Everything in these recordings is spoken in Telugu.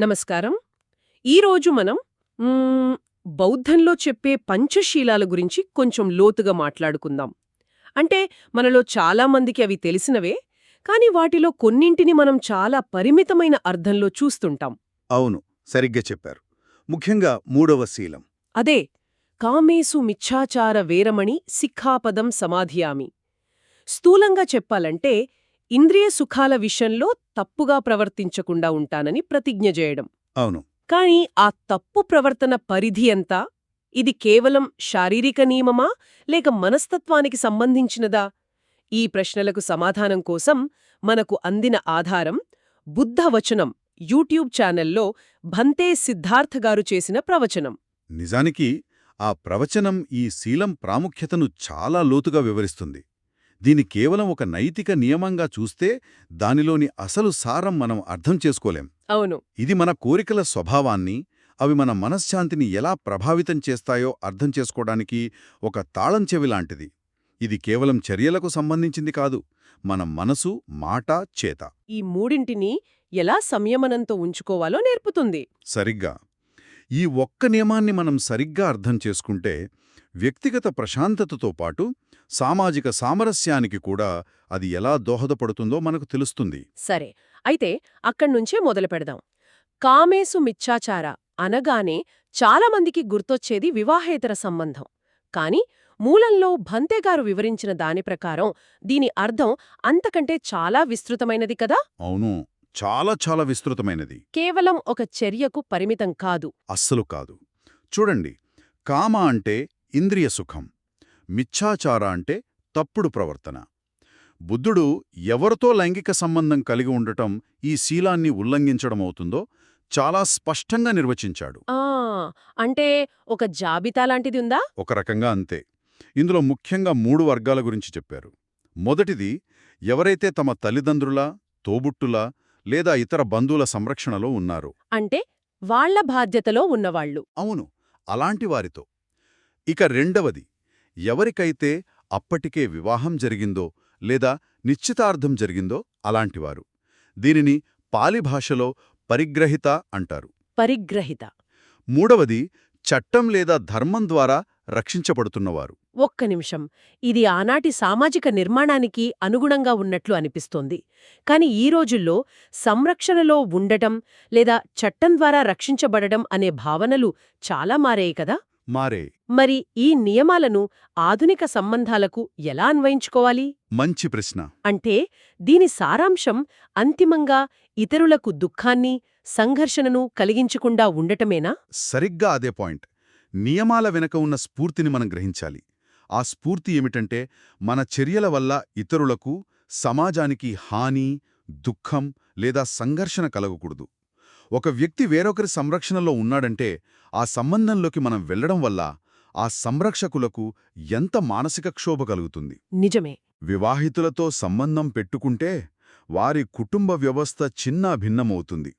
నమస్కారం. ఈరోజు మనం బౌద్ధంలో చెప్పే పంచశీలాల గురించి కొంచెం లోతుగా మాట్లాడుకుందాం. అంటే మనలో చాలా మందికి అవి తెలిసినవే కానీ వాటిలో కొన్నింటిని మనం చాలా పరిమితమైన అర్థంలో చూస్తుంటాం. అవును సరిగ్గా చెప్పారు. ముఖ్యంగా మూడవ శీలం. అదే కామేసు మిచ్ఛాచార వేరమణి సిక్ఖాపదం సమాధియామి. స్థూలంగా చెప్పాలంటే ఇంద్రియ సుఖాల విషయంలో తప్పుగా ప్రవర్తించకుండా ఉంటానని ప్రతిజ్ఞ చేయడం. అవును. కాని ఆ తప్పు ప్రవర్తన పరిధి ఎంత? ఇది కేవలం శారీరక నియమమా? లేక మనస్తత్వానికి సంబంధించినదా? ఈ ప్రశ్నలకు సమాధానం కోసం మనకు అందిన ఆధారం బుద్ధవచనం యూట్యూబ్ ఛానల్లో భంతే సిద్ధార్థ గారు చేసిన ప్రవచనం. నిజానికి ఆ ప్రవచనం ఈ శీలం ప్రాముఖ్యతను చాలా లోతుగా వివరిస్తుంది. దీని కేవలం ఒక నైతిక నియమంగా చూస్తే దానిలోని అసలు సారం మనం అర్థం చేసుకోలేం. అవును. ఇది మన కోరికల స్వభావాన్ని అవి మన మనశ్శాంతిని ఎలా ప్రభావితం చేస్తాయో అర్థం చేసుకోవడానికి ఒక తాళం చెవి లాంటిది. ఇది కేవలం చర్యలకు సంబంధించింది కాదు మన మనసు మాట చేత. ఈ మూడింటిని ఎలా సంయమనంతో ఉంచుకోవాలో నేర్పుతుంది. సరిగ్గా. ఈ ఒక్క నియమాన్ని మనం సరిగ్గా అర్థం చేసుకుంటే వ్యక్తిగత ప్రశాంతతతో పాటు సామాజిక సామరస్యానికి కూడా అది ఎలా దోహదపడుతుందో మనకు తెలుస్తుంది. సరే అయితే అక్కడ్నుంచే మొదలు పెడదాం. కామేసు మిచ్చాచార అనగానే చాలామందికి గుర్తొచ్చేది వివాహేతర సంబంధం. కాని మూలంలో భంతేగారు వివరించిన దాని ప్రకారం దీని అర్థం అంతకంటే చాలా విస్తృతమైనది కదా? అవును. చాలా చాలా విస్తృతమైనది. కేవలం ఒక చర్యకు పరిమితం కాదు. అస్సలు కాదు. చూడండి కామ అంటే ఇంద్రియ సుఖం మిచ్ఛాచార అంటే తప్పుడు ప్రవర్తన. బుద్ధుడు ఎవరితో లైంగిక సంబంధం కలిగి ఉండటం ఈ శీలాన్ని ఉల్లంఘించడమవుతుందో చాలా స్పష్టంగా నిర్వచించాడు. అంటే ఒక జాబితా లాంటిది ఉందా? ఒక రకంగా అంతే. ఇందులో ముఖ్యంగా మూడు వర్గాల గురించి చెప్పారు. మొదటిది ఎవరైతే తమ తల్లిదండ్రుల తోబుట్టుల లేదా ఇతర బంధువుల సంరక్షణలో ఉన్నారు. అంటే వాళ్ళ బాధ్యతలో ఉన్నవాళ్ళు. అవును అలాంటి వారితో. ఇక రెండవది ఎవరికైతే అప్పటికే వివాహం జరిగిందో లేదా నిశ్చితార్థం జరిగిందో అలాంటివారు దీనిని పాలి భాషలో పరిగ్రహిత అంటారు. పరిగ్రహిత. మూడవది చట్టం లేదా ధర్మం ద్వారా రక్షించబడుతున్నవారు. ఒక్క నిమిషం. ఇది ఆనాటి సామాజిక నిర్మాణానికి అనుగుణంగా ఉన్నట్లు అనిపిస్తోంది. కాని ఈ రోజుల్లో సంరక్షణలో ఉండటం లేదా చట్టం ద్వారా రక్షించబడడం అనే భావనలు చాలా మారాయి కదా? మారే. మరి ఈ నియమాలను ఆధునిక సంబంధాలకు ఎలా అన్వయించుకోవాలి? మంచి ప్రశ్న. అంటే దీని సారాంశం అంతిమంగా ఇతరులకు దుఃఖాన్ని సంఘర్షణను కలిగించకుండా ఉండటమేనా? సరిగ్గా అదే పాయింట్. నియమాల వెనక ఉన్న స్ఫూర్తిని మనం గ్రహించాలి. ఆ స్ఫూర్తి ఏమిటంటే మన చర్యల వల్ల ఇతరులకు సమాజానికి హాని దుఃఖం లేదా సంఘర్షణ కలగకూడదు. ఒక వ్యక్తి వేరొకరి సంరక్షణలో ఉన్నాడంటే ఆ సంబంధంలోకి మనం వెళ్ళడం వల్ల ఆ సంరక్షకులకు ఎంత మానసిక క్షోభ కలుగుతుంది? నిజమే. వివాహితులతో సంబంధం పెట్టుకుంటే వారి కుటుంబ వ్యవస్థ చిన్న భిన్నమవుతుంది.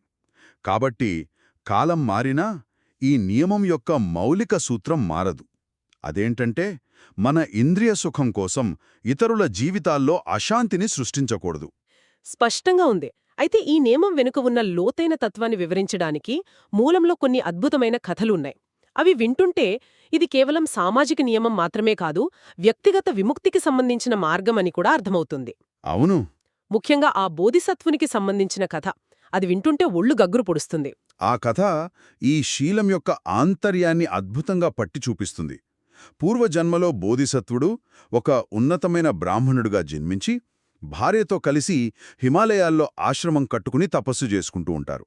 కాబట్టి కాలం మారినా ఈ నియమం యొక్క మౌలిక సూత్రం మారదు. అదేంటంటే మన ఇంద్రియ సుఖం కోసం ఇతరుల జీవితాల్లో అశాంతిని సృష్టించకూడదు. స్పష్టంగా ఉంది. అయితే ఈ నియమం వెనుక ఉన్న లోతైన తత్వాన్ని వివరించడానికి మూలంలో కొన్ని అద్భుతమైన కథలు ఉన్నాయి అవి వింటుంటే ఇది కేవలం సామాజిక నియమం మాత్రమే కాదు వ్యక్తిగత విముక్తికి సంబంధించిన మార్గమని కూడా అర్థమవుతుంది. అవును. ముఖ్యంగా ఆ బోధిసత్వునికి సంబంధించిన కథ. అది వింటుంటే ఒళ్ళు గగ్గురు పొడుస్తుంది. ఆ కథ ఈ శీలం యొక్క ఆంతర్యాన్ని అద్భుతంగా పట్టి చూపిస్తుంది. పూర్వజన్మలో బోధిసత్వుడు ఒక ఉన్నతమైన బ్రాహ్మణుడుగా జన్మించి భార్యతో కలిసి హిమాలయాల్లో ఆశ్రమం కట్టుకుని తపస్సు చేసుకుంటూ ఉంటారు.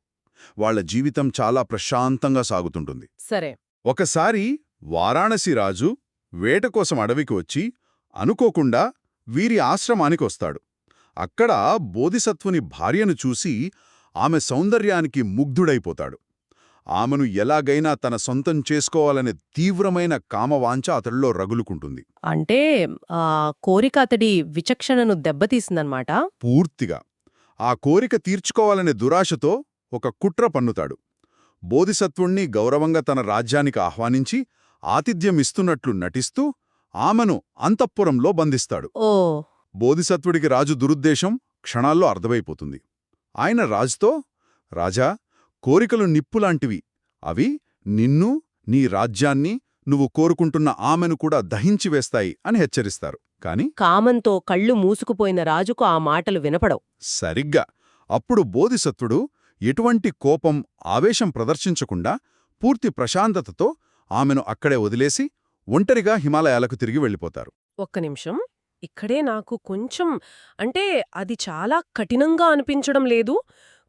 వాళ్ళ జీవితం చాలా ప్రశాంతంగా సాగుతుంటుంది. సరే. ఒకసారి వారాణసి రాజు వేట కోసం అడవికి వచ్చి అనుకోకుండా వీరి ఆశ్రమానికి వస్తాడు. అక్కడ బోధిసత్వుని భార్యను చూసి ఆమె సౌందర్యానికి ముగ్ధుడైపోతాడు. ఆమెను ఎలాగైనా తన సొంతం చేసుకోవాలనే తీవ్రమైన కామవాంఛ అతడిలో రగులుకుంటుంది. అంటే ఆ కోరిక అతడి విచక్షణను దెబ్బతీసిందన్నమాట పూర్తిగా. ఆ కోరిక తీర్చుకోవాలనే దురాశతో ఒక కుట్ర పన్నుతాడు. బోధిసత్వుణ్ణి గౌరవంగా తన రాజ్యానికి ఆహ్వానించి ఆతిథ్యం ఇస్తున్నట్లు నటిస్తూ ఆమెను అంతఃపురంలో బంధిస్తాడు. ఓ. బోధిసత్వుడికి రాజు దురుద్దేశం క్షణాల్లో అర్థమైపోతుంది. ఆయన రాజుతో రాజా కోరికలు నిప్పులాంటివి. అవి నిన్ను నీ రాజ్యాన్ని నువ్వు కోరుకుంటున్న ఆమెను కూడా దహించివేస్తాయి అని హెచ్చరిస్తారు. కాని కామంతో కళ్ళు మూసుకుపోయిన రాజుకు ఆ మాటలు వినపడవు. సరిగ్గా. అప్పుడు బోధిసత్వుడు ఎటువంటి కోపం ఆవేశం ప్రదర్శించకుండా పూర్తి ప్రశాంతతతో ఆమెను అక్కడే వదిలేసి ఒంటరిగా హిమాలయాలకు తిరిగి వెళ్ళిపోతారు. ఒక్క నిమిషం. ఇక్కడే నాకు కొంచెం అంటే అది చాలా కఠినంగా అనిపించడం లేదు.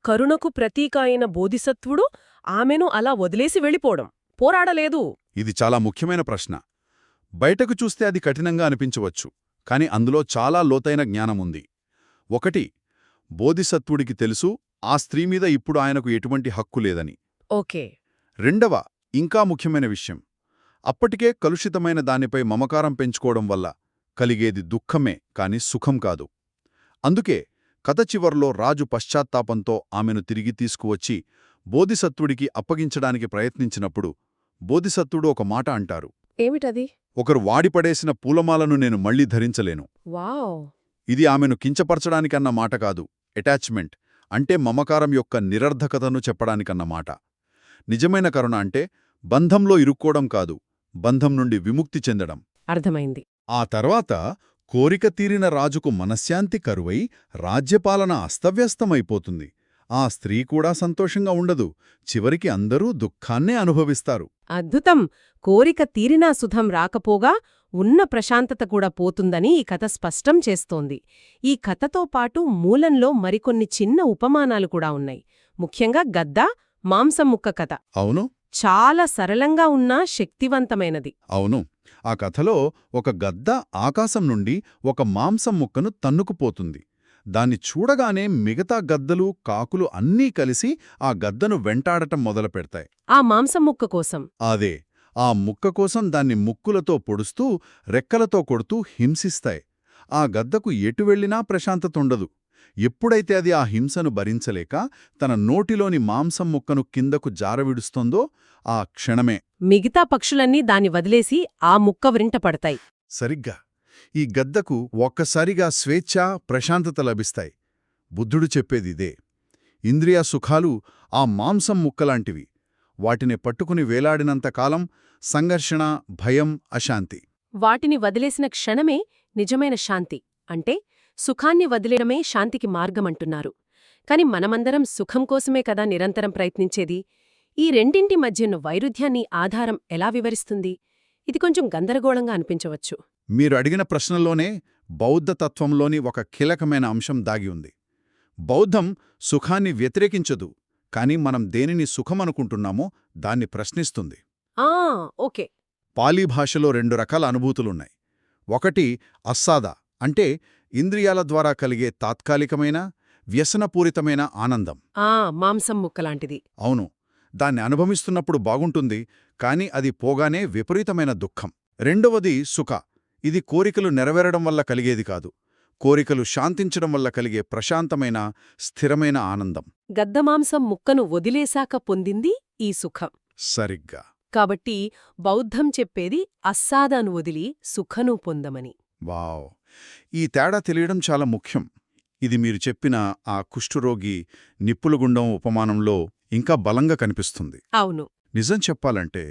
కరుణకు ప్రతీక అయిన బోధిసత్వుడు ఆమెను అలా వదిలేసి వెళ్ళిపోవడం. పోరాడలేదు. ఇది చాలా ముఖ్యమైన ప్రశ్న. బయటకు చూస్తే అది కఠినంగా అనిపించవచ్చు కాని అందులో చాలా లోతైన జ్ఞానముంది ఒకటి బోధిసత్వుడికి తెలుసు ఆ స్త్రీ మీద ఇప్పుడు ఆయనకు ఎటువంటి హక్కు లేదని. ఓకే. రెండవ ఇంకా ముఖ్యమైన విషయం. అప్పటికే కలుషితమైన దానిపై మమకారం పెంచుకోవడం వల్ల కలిగేది దుఃఖమే కాని సుఖం కాదు. అందుకే కథ చివర్లో రాజు పశ్చాత్తాపంతో ఆమెను తిరిగి తీసుకువచ్చి బోధిసత్వుడికి అప్పగించడానికి ప్రయత్నించినప్పుడు బోధిసత్వుడు ఒక మాట అంటారు. ఏమిటది? ఒకరు వాడిపడేసిన పూలమాలను నేను మళ్ళీ ధరించలేను. ఇది ఆమెను కించపరచడానికన్న మాట కాదు అటాచ్మెంట్ అంటే మమకారం యొక్క నిరర్ధకతను చెప్పడానికన్న మాట. నిజమైన కరుణ అంటే బంధంలో ఇరుక్కోవడం కాదు బంధం నుండి విముక్తి చెందడం. అర్థమైంది. ఆ తర్వాత కోరిక తీరిన రాజుకు మనశ్శాంతి కరువై రాజ్యపాలన అస్తవ్యస్తమైపోతుంది. ఆ స్త్రీ కూడా సంతోషంగా ఉండదు. చివరికి అందరూ దుఃఖాన్నే అనుభవిస్తారు. అద్భుతం! కోరిక తీరినా సుధం రాకపోగా ఉన్న ప్రశాంతత కూడా పోతుందని ఈ కథ స్పష్టం చేస్తోంది. ఈ కథతో పాటు మూలంలో మరికొన్ని చిన్న ఉపమానాలు కూడా ఉన్నాయి. ముఖ్యంగా గద్ద మాంసం ముక్క కథ. అవును. చాలా సరళంగా ఉన్నా శక్తివంతమైనది. అవును. ఆ కథలో ఒక గద్ద ఆకాశం నుండి ఒక మాంసం ముక్కను తన్నుకుపోతుంది. దాన్ని చూడగానే మిగతా గద్దలు కాకులు అన్నీ కలిసి ఆ గద్దను వెంటాడటం మొదలుపెడతాయి ఆ మాంసం ముక్క కోసం? అదే ఆ ముక్క కోసం దాన్ని ముక్కులతో పొడుస్తూ రెక్కలతో కొడుతూ హింసిస్తాయి. ఆ గద్దకు ఎటు వెళ్ళినా ప్రశాంతతుండదు ఎప్పుడైతే అది ఆ హింసను భరించలేక తన నోటిలోని మాంసం ముక్కను కిందకు జారవిడుస్తోందో ఆ క్షణమే. మిగతా పక్షులన్నీ దాన్ని వదిలేసి ఆ ముక్క వ్రింట పడతాయి. సరిగ్గా. ఈ గద్దకు ఒక్కసారిగా స్వేచ్ఛ ప్రశాంతత లభిస్తాయి. బుద్ధుడు చెప్పేదిదే ఇంద్రియ సుఖాలు ఆ మాంసం ముక్కలాంటివి. వాటిని పట్టుకుని వేలాడినంతకాలం సంఘర్షణ భయం అశాంతి. వాటిని వదిలేసిన క్షణమే నిజమైన శాంతి. అంటే సుఖాన్ని వదిలేయడమే శాంతికి మార్గమంటున్నారు. కాని మనమందరం సుఖం కోసమే కదా నిరంతరం ప్రయత్నించేది? ఈ రెండింటి మధ్యన్న వైరుధ్యాన్ని ఆధారం ఎలా వివరిస్తుంది? ఇది కొంచెం గందరగోళంగా అనిపించవచ్చు. మీరు అడిగిన ప్రశ్నలోనే బౌద్ధ తత్వంలోని ఒక కీలకమైన అంశం దాగి ఉంది. బౌద్ధం సుఖాన్ని వ్యతిరేకించదు కాని మనం దేనిని సుఖమనుకుంటున్నామో దాన్ని ప్రశ్నిస్తుంది. ఆ ఓకే. పాలీ భాషలో రెండు రకాల అనుభూతులున్నాయి. ఒకటి అస్సాద అంటే ఇంద్రియాల ద్వారా కలిగే తాత్కాలికమైన వ్యసనపూరితమైన ఆనందం. ఆ మాంసం ముక్కలాంటిది. అవును. దాన్ని అనుభవిస్తున్నప్పుడు బాగుంటుంది కాని అది పోగానే విపరీతమైన దుఃఖం. రెండవది సుఖ. ఇది కోరికలు నెరవేరడం వల్ల కలిగేది కాదు. కోరికలు శాంతించడం వల్ల కలిగే ప్రశాంతమైన స్థిరమైన ఆనందం. గద్దమాంసం ముక్కను వదిలేశాక పొందింది ఈ సుఖం. సరిగ్గా. కాబట్టి బౌద్ధం చెప్పేది అస్సాదాను వదిలి సుఖను పొందమని. వావ్. ఈ తేడా తెలియడం చాలా ముఖ్యం. ఇది మీరు చెప్పిన ఆ కుష్ఠురోగి నిప్పులగుండం ఉపమానంలో ఇంకా బలంగా కనిపిస్తుంది. అవును. నిజం చెప్పాలంటే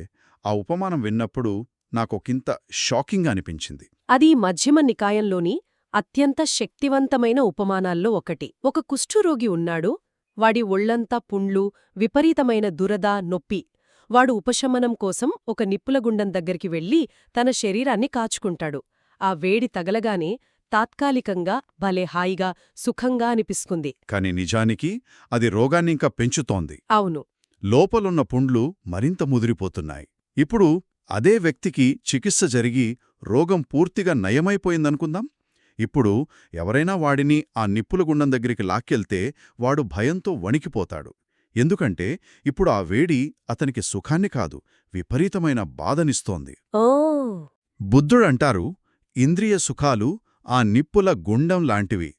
ఆ ఉపమానం విన్నప్పుడు నాకొకింత షాకింగ్ అనిపించింది. అది మధ్యమ నికాయంలోని అత్యంత శక్తివంతమైన ఉపమానాల్లో ఒకటి. ఒక కుష్ఠురోగి ఉన్నాడు. వాడి ఒళ్ళంతా పుండ్లు విపరీతమైన దురద నొప్పి. వాడు ఉపశమనం కోసం ఒక నిప్పులగుండం దగ్గరికి వెళ్ళి తన శరీరాన్ని కాచుకుంటాడు. ఆ వేడి తగలగానే తాత్కాలికంగా భలే హాయిగా సుఖంగా అనిపిస్తుంది. కాని నిజానికి అది రోగాన్నింకా పెంచుతోంది. అవును. లోపలున్న పుండ్లు మరింత ముదిరిపోతున్నాయి. ఇప్పుడు అదే వ్యక్తికి చికిత్స జరిగి రోగం పూర్తిగా నయమైపోయిందనుకుందాం? ఇప్పుడు ఎవరైనా వాడిని ఆ నిప్పుల గుండం దగ్గరికి లాక్కెళ్తే వాడు భయంతో వణికిపోతాడు. ఎందుకంటే ఇప్పుడు ఆ వేడి అతనికి సుఖాన్ని కాదు విపరీతమైన బాధనిస్తోంది. ఓ! బుద్ధుడంటారు ఇంద్రియ సుఖాలు ఆ నిప్పుల గుండం లాంటివి.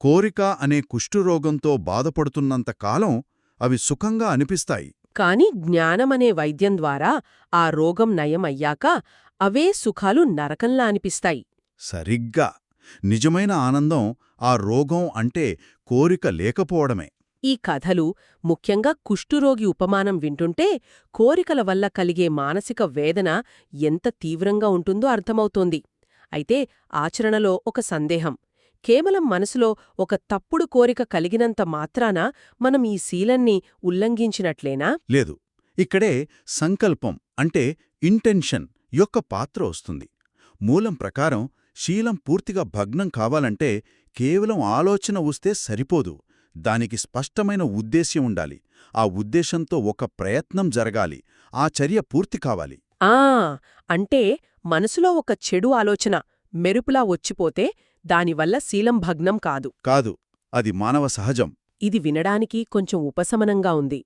కోరిక అనే కుష్ఠురోగంతో బాధపడుతున్నంత కాలం అవి సుఖంగా అనిపిస్తాయి. కాని జ్ఞానమనే వైద్యం ద్వారా ఆ రోగం నయమయ్యాక అవే సుఖాలు నరకంలా అనిపిస్తాయి. సరిగ్గా. నిజమైన ఆనందం ఆ రోగం అంటే కోరిక లేకపోవడమే. ఈ కథలు ముఖ్యంగా కుష్ఠురోగి ఉపమానం వింటుంటే కోరికల వల్ల కలిగే మానసిక వేదన ఎంత తీవ్రంగా ఉంటుందో అర్థమవుతోంది. అయితే ఆచరణలో ఒక సందేహం. కేవలం మనసులో ఒక తప్పుడు కోరిక కలిగినంత మాత్రాన మనం ఈ శీలన్ని ఉల్లంఘించినట్లేనా? లేదు. ఇక్కడే సంకల్పం అంటే ఇంటెన్షన్ యొక్క పాత్ర వస్తుంది. మూలం ప్రకారం శీలం పూర్తిగా భగ్నం కావాలంటే కేవలం ఆలోచన వస్తే సరిపోదు. దానికి స్పష్టమైన ఉద్దేశ్యం ఉండాలి. ఆ ఉద్దేశంతో ఒక ప్రయత్నం జరగాలి. ఆ చర్య పూర్తి కావాలి. ఆ! అంటే మనసులో ఒక చెడు ఆలోచన మెరుపులా వచ్చిపోతే దానివల్ల శీలం భగ్నం కాదు. కాదు అది మానవ సహజం. ఇది వినడానికి కొంచెం ఉపశమనంగా ఉంది.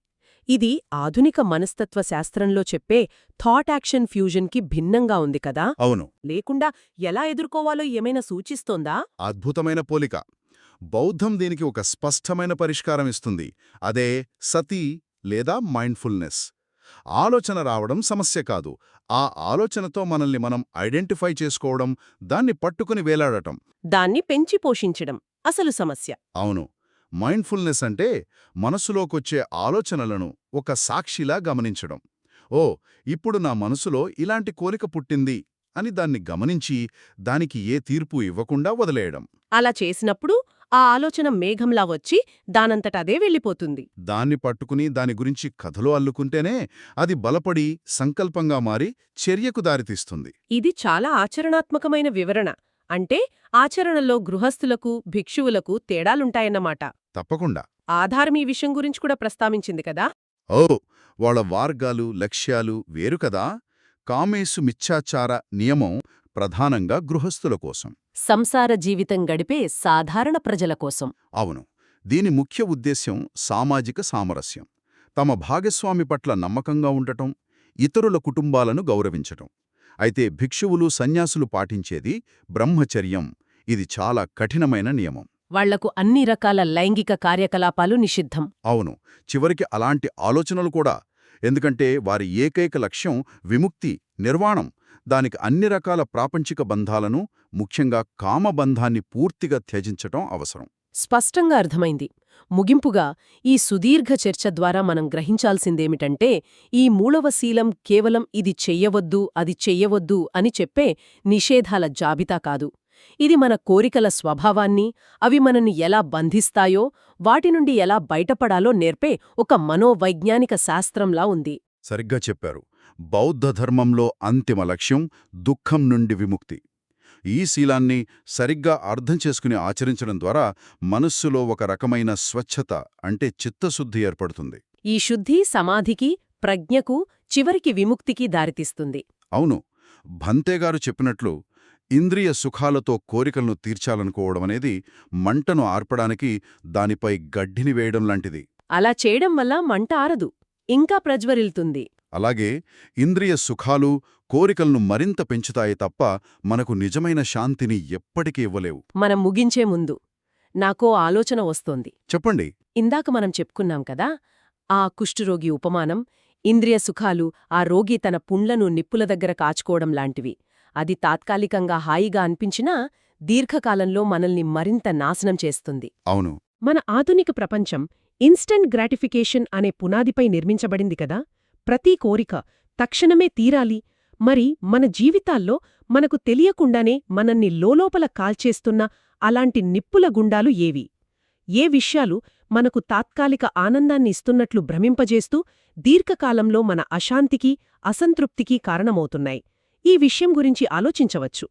ఇది ఆధునిక మనస్తత్వ శాస్త్రంలో చెప్పే థాట్ యాక్షన్ ఫ్యూజన్కి భిన్నంగా ఉంది కదా! అవును. లేకుండా ఎలా ఎదుర్కోవాలో ఏమైనా సూచిస్తోందా? అద్భుతమైన పోలిక. బౌద్ధం దీనికి ఒక స్పష్టమైన పరిష్కారం ఇస్తుంది. అదే సతీ లేదా మైండ్ఫుల్నెస్. ఆలోచన రావడం సమస్య కాదు. ఆ ఆలోచనతో మనల్ని మనం ఐడెంటిఫై చేసుకోవడం దాన్ని పట్టుకుని వేలాడటం. దాన్ని పెంచి పోషించడం అసలు సమస్య. అవును. మైండ్ఫుల్నెస్ అంటే మనసులోకొచ్చే ఆలోచనలను ఒక సాక్షిలా గమనించడం. ఓ ఇప్పుడు నా మనసులో ఇలాంటి కోరిక పుట్టింది అని దాన్ని గమనించి దానికి ఏ తీర్పు ఇవ్వకుండా వదిలేయడం. అలా చేసినప్పుడు ఆ ఆలోచన మేఘంలా వచ్చి దానంతట అదే వెళ్ళిపోతుంది. దాన్ని పట్టుకుని దాని గురించి కథలో అల్లుకుంటేనే అది బలపడి సంకల్పంగా మారి చర్యకు దారితీస్తుంది. ఇది చాలా ఆచరణాత్మకమైన వివరణ. అంటే ఆచరణలో గృహస్థులకు భిక్షువులకు తేడాలుంటాయన్నమాట. తప్పకుండా. ఆధారం ఈ విషయం గురించి కూడా ప్రస్తావించింది కదా? ఓ వాళ్ళ వార్గాలు లక్ష్యాలు వేరు కదా? కామేసు మిథ్యాచార నియమం ప్రధానంగా గృహస్థుల కోసం. సంసార జీవితం గడిపే సాధారణ ప్రజల కోసం. అవును. దీని ముఖ్య ఉద్దేశ్యం సామాజిక సామరస్యం. తమ భాగస్వామి పట్ల నమ్మకంగా ఉండటం ఇతరుల కుటుంబాలను గౌరవించటం. అయితే భిక్షువులు సన్యాసులు పాటించేది బ్రహ్మచర్యం. ఇది చాలా కఠినమైన నియమం. వాళ్ళకు అన్ని రకాల లైంగిక కార్యకలాపాలు నిషిద్ధం. అవును. చివరికి అలాంటి ఆలోచనలు కూడా. ఎందుకంటే వారి ఏకైక లక్ష్యం విముక్తి నిర్వాణం. దానికి అన్ని రకాల ప్రాపంచిక బంధాలను ముఖ్యంగా కామబంధాన్ని పూర్తిగా త్యజించటం అవసరం. స్పష్టంగా అర్థమైంది. ముగింపుగా ఈ సుదీర్ఘ చర్చ ద్వారా మనం గ్రహించాల్సిందేమిటంటే ఈ మూడవ శీలం కేవలం ఇది చెయ్యవద్దు అది చెయ్యవద్దు అని చెప్పే నిషేధాల జాబితా కాదు. ఇది మన కోరికల స్వభావాన్ని అవి మనని ఎలా బంధిస్తాయో వాటి నుండి ఎలా బయటపడాలో నేర్పే ఒక మనోవైజ్ఞానిక శాస్త్రంలా ఉంది. సరిగ్గా చెప్పారు. బౌద్ధ ధర్మంలో అంతిమ లక్ష్యం దుఃఖం నుండి విముక్తి. ఈ శీలాన్ని సరిగ్గా అర్థం చేసుకుని ఆచరించడం ద్వారా మనస్సులో ఒక రకమైన స్వచ్ఛత అంటే చిత్తశుద్ధి ఏర్పడుతుంది. ఈ శుద్ధి సమాధికి ప్రజ్ఞకు చివరికి విముక్తికి దారితీస్తుంది. అవును. భంతేగారు చెప్పినట్లు ఇంద్రియ సుఖాలతో కోరికలను తీర్చాలనుకోవడం అనేది మంటను ఆర్పడానికి దానిపై గడ్డిని వేయడం లాంటిది. అలా చేయడం వల్ల మంట ఆరదు. ఇంకా ప్రజ్వరిల్తుంది. అలాగే ఇంద్రియ సుఖాలు కోరికలను మరింత పెంచుతాయి తప్ప మనకు నిజమైన శాంతిని ఎప్పటికీ ఇవ్వలేవు. మనం ముగించే ముందు నాకో ఆలోచన వస్తోంది. చెప్పండి. ఇందాక మనం చెప్పుకున్నాం కదా ఆ కుష్ఠురోగి ఉపమానం ఇంద్రియ సుఖాలు ఆ రోగి తన పుండ్లను నిప్పుల దగ్గర కాచుకోవడం లాంటివి. అది తాత్కాలికంగా హాయిగా అనిపించినా దీర్ఘకాలంలో మనల్ని మరింత నాశనం చేస్తుంది. అవును. మన ఆధునిక ప్రపంచం ఇన్స్టంట్ గ్రాటిఫికేషన్ అనే పునాదిపై నిర్మించబడింది కదా. ప్రతి కోరిక తక్షణమే తీరాలి. మరి మన జీవితాల్లో మనకు తెలియకుండానే మనల్ని లోలోపల కాల్చేస్తున్న అలాంటి నిప్పుల గుండాలు ఏవి? ఏ విషయాలు మనకు తాత్కాలిక ఆనందాన్ని ఇస్తున్నట్లు భ్రమింపజేస్తూ దీర్ఘకాలంలో మన అశాంతికి అసంతృప్తికి కారణమవుతున్నాయి? ఈ విషయం గురించి ఆలోచించవచ్చు.